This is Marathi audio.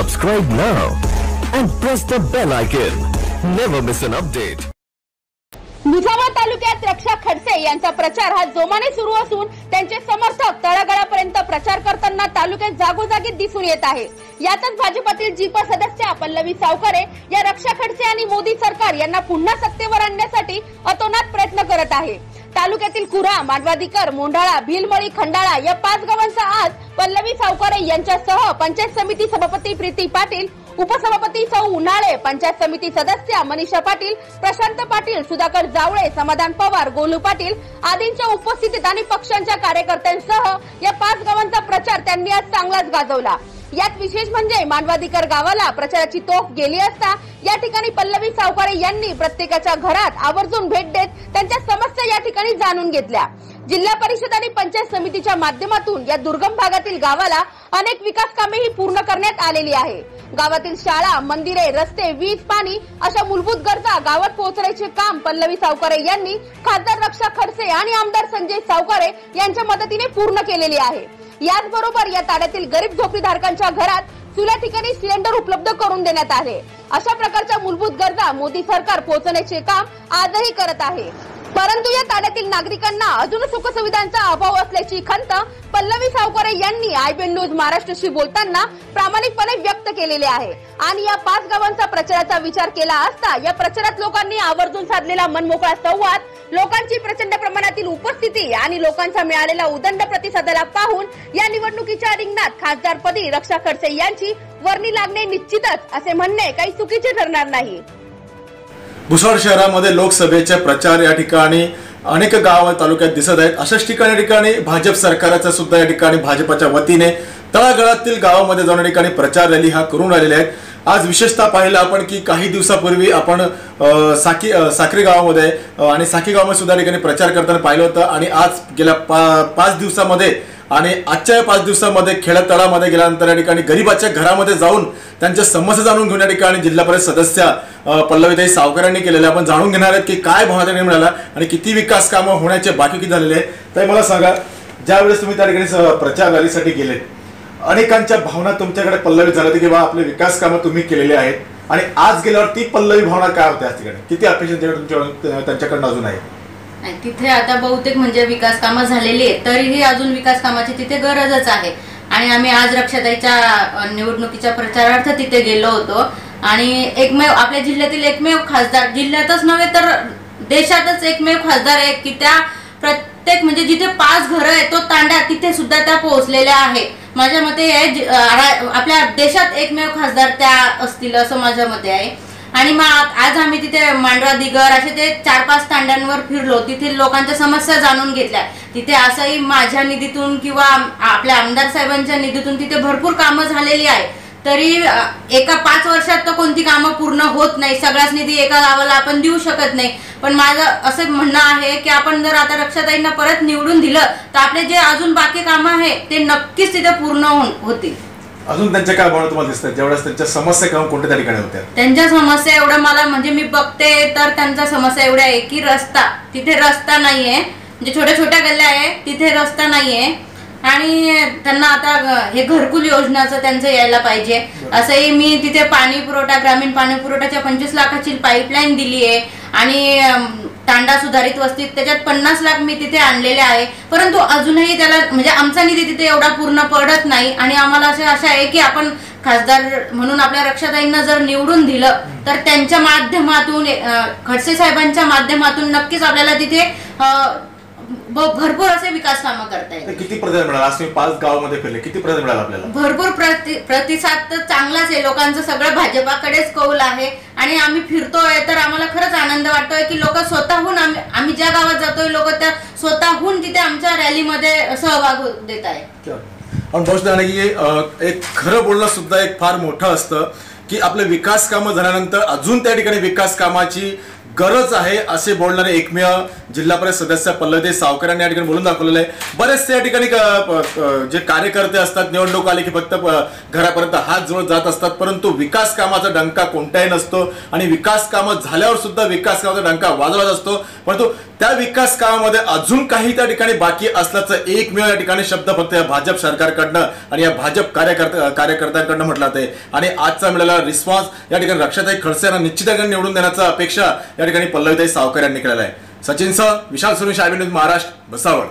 Subscribe now and press the bell icon. Never miss an update. निजामा तालुक्यात रक्षा खडसे यांचा प्रचार हा जोमाने सुरू असून त्यांचे समर्थक तळागाळापर्यंत प्रचार करताना तालुक्यात जागोजागी दिसून येत आहे यातच भाजपातील जीप सदस्य पल्लवी सावकारे या रक्षा खडसे आणि मोदी सरकार यांना पुन्हा सत्तेवर आणण्यासाठी अतोनात प्रयत्न करत आहे तालुक्यातील कुरा मांडवाधिकर मोंढाळा भिलमळी खंडाळा या पाच गावांचा आज पल्लवी सावकारे यांच्यासह पंचायत समिती सभापती प्रीती पाटील उपसभापती सौ उन्हाळे पंचायत समिती सदस्य मनीषा पाटील प्रशांत पाटील सुधाकर जावळे समाधान पवार गोलू पाटील आदींच्या उपस्थितीत आणि पक्षांच्या कार्यकर्त्यांसह या पाच गावांचा प्रचार त्यांनी आज चांगलाच गाजवला. यात विशेष म्हणजे मानवाधिकार गावाला प्रचाराची तोफ गेली असता या ठिकाणी पल्लवी सावकारे यांनी प्रत्येकाच्या घरात आवर्जून भेट देत त्यांच्या समस्या या ठिकाणी जाणून घेतल्या. जिल्हा परिषद आणि पंचायत समितीच्या माध्यमातून या दुर्गम भागातील गावाला अनेक विकास कामेही पूर्ण करण्यात आलेली आहे. गावातील शाळा मंदिरे रस्ते वीज पाणी अशा मूलभूत गरजा गावात पोहोचण्याचे काम पल्लवी सावकारे यांनी खासदार रक्षा खडसे आणि आमदार संजय सावकारे यांच्या मदतीने पूर्ण केलेली आहे. याचबरोबर या ताड्यातील गरीब झोपडीधारकांच्या घरात चुल्या ठिकाणी सिलेंडर उपलब्ध करून देण्यात आले. अशा प्रकारच्या मूलभूत गरजा मोदी सरकार पोहोचण्याचे काम आजही करत आहे. परंतु या ताड्यातील नागरिकांना अजून सुखसुविधांचा अभाव असल्याची खंत पल्लवी सावकारे यांनी आयबीएन न्यूज महाराष्ट्रशी बोलताना प्रामाणिकपणे व्यक्त केलेले आहे. आणि या पाच गावांचा प्रचाराचा विचार केला असता या प्रचारात लोकांनी आवर्जून साधलेला मनमोकळा संवाद लोकांची प्रचंड प्रमाणातील उपस्थिती आणि लोकांचा मिळालेला उदंड प्रतिसादाला पाहून या निवडणुकीच्या रिंगणात खासदारपदी रक्षा खडसे यांची वर्णी लागणे निश्चितच असे म्हणणे काही चुकीचे ठरणार नाही. भुसावळ शहरामध्ये लोकसभेचे प्रचार या ठिकाणी अनेक गाव तालुक्यात दिसत आहेत. अशाच ठिकाणी ठिकाणी भाजप सरकारचा सुद्धा या ठिकाणी भाजपाच्या वतीने तळागाळातील गावामध्ये जाऊन या ठिकाणी प्रचार रॅली हा करून राहिलेले आहेत. आज विशेषतः पाहिलं आपण की काही दिवसापूर्वी आपण साखी साकी साखरी गावामध्ये आणि साखी गावामध्ये सुद्धा ठिकाणी प्रचार करताना पाहिलं होतं. आणि आज गेल्या पा पाच दिवसामध्ये आणि आजच्या या पाच दिवसामध्ये खेडतळामध्ये गेल्यानंतर या ठिकाणी गरिबाच्या घरामध्ये जाऊन त्यांच्या समस्या जाणून घेऊन या ठिकाणी जिल्हा परिषद सदस्य पल्लवीताई सावकर यांनी केलेले आपण जाणून घेणार आहेत की काय भावना मिळाला आणि किती विकास कामं होण्याचे बाकी किती झालेले आहेत. तर मला सांगा ज्यावेळेस तुम्ही त्या ठिकाणी प्रचार रॅलीसाठी गेले अनेकांच्या भावना तुमच्याकडे पल्लवी झाल्या होत्या की बाबा आपले विकास कामं तुम्ही केलेले आहेत आणि आज गेल्यावर ती पल्लवी भावना काय होत्या आज ठिकाणी? किती अपेक्षा तुमच्या- त्यांच्याकडनं अजून आहे नाही, तिथे आता बहुतेक म्हणजे विकास कामं झालेली आहेत तरीही अजून विकास कामाची तिथे गरजच आहे. आणि आम्ही आज रक्षाताईच्या निवडणुकीच्या प्रचारार्थ तिथे गेलो होतो. आणि एकमेव आपल्या जिल्ह्यातील एकमेव खासदार जिल्ह्यातच नव्हे तर देशातच एकमेव खासदार आहे की त्या प्रत्येक म्हणजे जिथे पाच घरं आहेत तो तांडा तिथे सुद्धा त्या पोहोचलेल्या आहे. माझ्या मते हे आपल्या देशात एकमेव खासदार त्या असतील असं माझ्या मते आहे. आणि मग आज आम्ही तिथे मांडवा दिगर असे ते चार पाच तांड्यांवर फिरलो. तिथे लोकांच्या समस्या जाणून घेतल्या. तिथे असंही माझ्या निधीतून किंवा आपल्या आमदार साहेबांच्या निधीतून तिथे भरपूर कामं झालेली आहे. तरी एका पाच वर्षात तर कोणती कामं पूर्ण होत नाही. सगळ्याच निधी एका गावाला आपण देऊ शकत नाही. पण माझं असं म्हणणं आहे की आपण जर आता रक्षाताईंना परत निवडून दिलं तर आपले जे अजून बाकी कामं आहे ते नक्कीच तिथे पूर्ण होऊन होतील. अजून त्यांच्या काय भावना तुम्हाला दिसतात? जेवढ्याच त्यांच्या समस्या काम कोणत्या त्या ठिकाणी होत्या? त्यांच्या समस्या एवढं मला म्हणजे मी बघते तर त्यांच्या समस्या एवढ्या आहे की रस्ता. तिथे रस्ता नाहीये. म्हणजे छोट्या छोट्या गल्ल्या आहे तिथे रस्ता नाहीये. आणि त्यांना आता हे घरकुल योजनाचं त्यांचं यायला पाहिजे. असंही मी तिथे पाणी पुरवठा ग्रामीण पाणी पुरवठ्याच्या पंचवीस लाखाची पाईपलाईन दिली आहे आणि तांडा सुधारित वस्तीत त्याच्यात पन्नास लाख मी तिथे आणलेले आहे. परंतु अजूनही त्याला म्हणजे आमचा निधी तिथे एवढा पूर्ण पडत नाही. आणि आम्हाला असे आशा आहे की आपण खासदार म्हणून आपल्या रक्षाताईंना जर निवडून दिलं तर त्यांच्या माध्यमातून खडसे साहेबांच्या माध्यमातून नक्कीच आपल्याला तिथे ब- भरपूर असे विकास कामं करता तर येतील किती प्रतिसाद मिळाला? आज तुम्ही पाच गावामध्ये फिरले. किती प्रतिसाद मिळाला आपल्याला? भरपूर प्रति प्रतिसाद तर चांगलाच आहे. लोकांचं सगळं भाजपाकडेच कौल आहे. आणि आम्ही फिरतोय तर आम्हाला खरंच आनंद वाटतोय की लोक स्वतःहून आम्ही आम्ही ज्या गावात जातोय लोक त्या स्वतःहून तिथे आमच्या रॅलीमध्ये सहभाग हो- देत आहे की अं, एक खरं बोलणं सुद्धा एक फार मोठं असतं की आपले विकास कामं झाल्यानंतर अजून त्या ठिकाणी विकास कामाची गरज आहे असे बोलणारे एकमेव जिल्हा परिषद सदस्य पल्लवी सावकरांनी या ठिकाणी बोलून दाखवलेलं आहे. बरेचसे या ठिकाणी जे कार्यकर्ते असतात निवडणूक आले की फक्त घरापर्यंत हात जोड जात असतात परंतु विकास कामाचा डंका कोणताही नसतो आणि विकास कामं झाल्यावर सुद्धा विकास कामाचा डंका वाजवत असतो परंतु त्या विकास कामामध्ये अजून काही त्या ठिकाणी बाकी असल्याचं एकमेव या ठिकाणी शब्द फक्त या भाजप सरकारकडनं आणि या भाजप कार्यकर्ता कार्यकर्त्यांकडनं म्हटलं जाते आणि आजचा मिळालेला रिस्पॉन्स या ठिकाणी रक्षाताई खडसे यांना निश्चित निवडून देण्याचा अपेक्षा या ठिकाणी पल्लवीताई सावकर यांनी केलेला आहे. सचिन सह विशाल सुरेश आय महाराष्ट्र भसावळ.